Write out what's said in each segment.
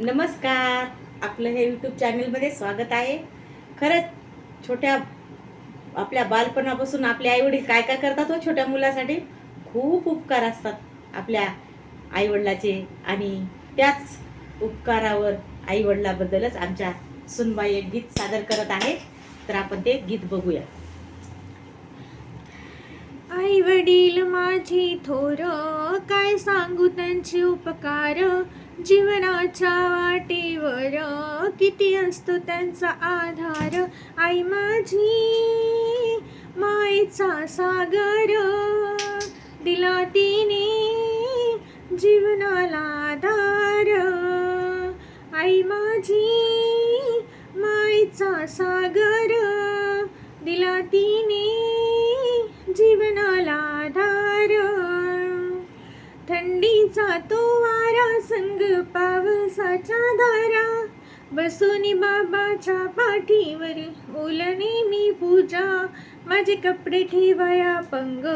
नमस्कार. आपलं हे यूट्यूब चॅनलमध्ये स्वागत आहे. खरंच छोट्या आपल्या बालपणापासून आपले आईवडील काय काय करतात हो छोट्या मुलासाठी? खूप उपकार असतात आपल्या आईवडिलाचे आणि त्याच उपकारावर आईवडिलाबद्दलच आमच्या सुनबाई एक गीत सादर करत आहे तर आपण ते गीत बघूया. आई वडील माझी थोर काय सांगू त्यांचे उपकार? जीवनाच्या वाटेवर किती असतो त्यांचा आधार? आई माझी मायचा सागर. दिला तिने जीवनाला आधार. आई माझी मायचा सागर. दिला तिने जीवनाला थंडीचा तो वारा संग पावसाच्या धारा. बसोनी बाबाच्या पाठीवर ओलने मी पूजा. माझे कपडे ठेवाया पंग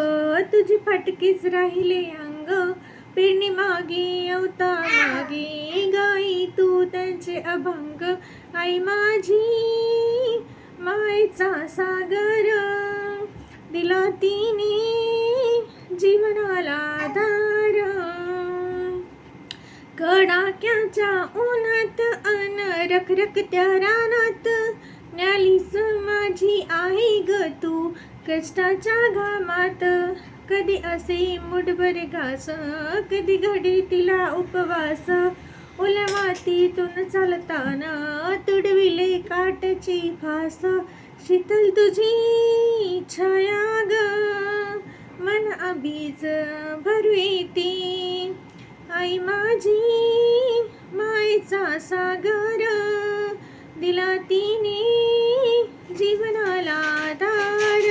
तुझी फाटकीच राहिले अंग. पेरणी मागे अवता मागे गाई तू त्यांचे अभंग. आई माझी मायचा सागर. दिला तिने कडाक्याच्या उन्हात अन रखरखत्या रानात. न्यालीस माझी आई ग तू कष्टाच्या घामात. कधी असे मुठभर घास कधी घडी तिला उपवास. ओल्या मातीतून चालताना तुडविले काटची फास. शीतल तुझी छाया ग मन अबीज भरू येते. आई माझी मायचा सागर. दिला तिने जीवनाला आधार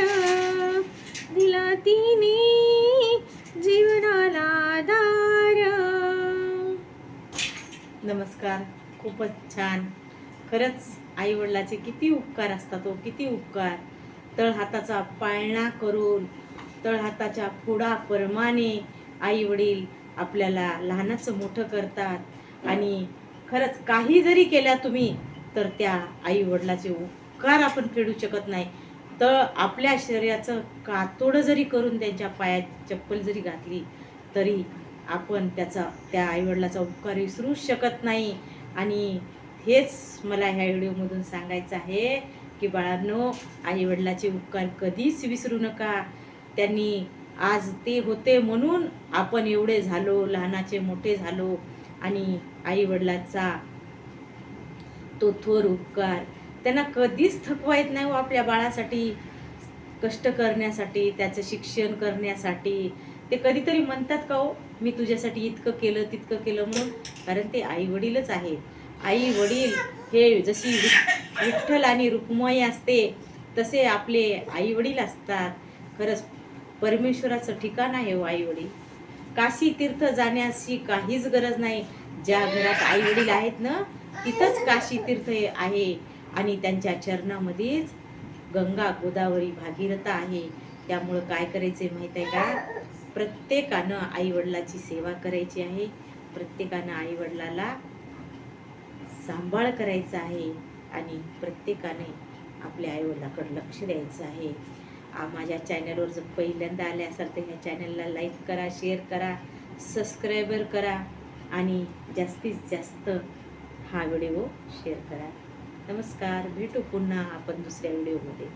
दिला तिने जीवनाला आधार नमस्कार खूपच छान. खरंच आई वडिलाचे किती उपकार असतात हो किती उपकार. तळहाताचा पाळणा करून तळहाताच्या फोडाप्रमाणे आई वडील आपल्याला लहानाचं मोठं करतात. आणि खरंच काही जरी केल्या तुम्ही तर त्या आई वडिलाचे उपकार आपण फेडू शकत नाही. तर आपल्या शरीराचं कातोडं जरी करून त्यांच्या पायात चप्पल जरी घातली तरी आपण त्याचा त्या आईवडिलाचा उपकार विसरूच शकत नाही. आणि हेच मला ह्या व्हिडिओमधून सांगायचं आहे की बाळांनो आईवडिलाचे उपकार कधीच विसरू नका. त्यांनी आज ते होते म्हणून आपण एवढे झालो लहानाचे मोठे झालो आणि आईवडिलाचा तो थोर उपकार. त्यांना कधीच थकवा येत नाही हो आपल्या बाळासाठी कष्ट करण्यासाठी त्याचं शिक्षण करण्यासाठी. ते कधीतरी म्हणतात का हो मी तुझ्यासाठी इतकं केलं तितकं केलं म्हणून. कारण ते आई वडीलच आहेत. आई वडील हे जशी विठ्ठल आणि रुक्मय असते तसे आपले आई वडील असतात. खरंच परमेश्वराचं ठिकाण आहे हो आई वडील काशी तीर्थ जाण्याची काहीच गरज नाही. ज्या घरात आई वडील आहेत ना तिथंच काशी तीर्थ आहे. आणि त्यांच्या चरणामध्येच गंगा गोदावरी भागीरथा आहे. त्यामुळं काय करायचे माहीत आहे का? प्रत्येकानं आईवडिलाची सेवा करायची आहे. प्रत्येकानं आईवडिलाला सांभाळ करायचा आहे. आणि प्रत्येकाने आपल्या आईवडिलाकडे लक्ष द्यायचं आहे. माझ्या चॅनलवर जर पहिल्यांदा आले असाल तर ह्या चॅनलला लाईक करा शेअर करा सबस्क्रायबर करा आणि जास्तीत जास्त हा व्हिडिओ शेअर करा. नमस्कार भेटू पुन्हा आपण दुसऱ्या व्हिडिओमध्ये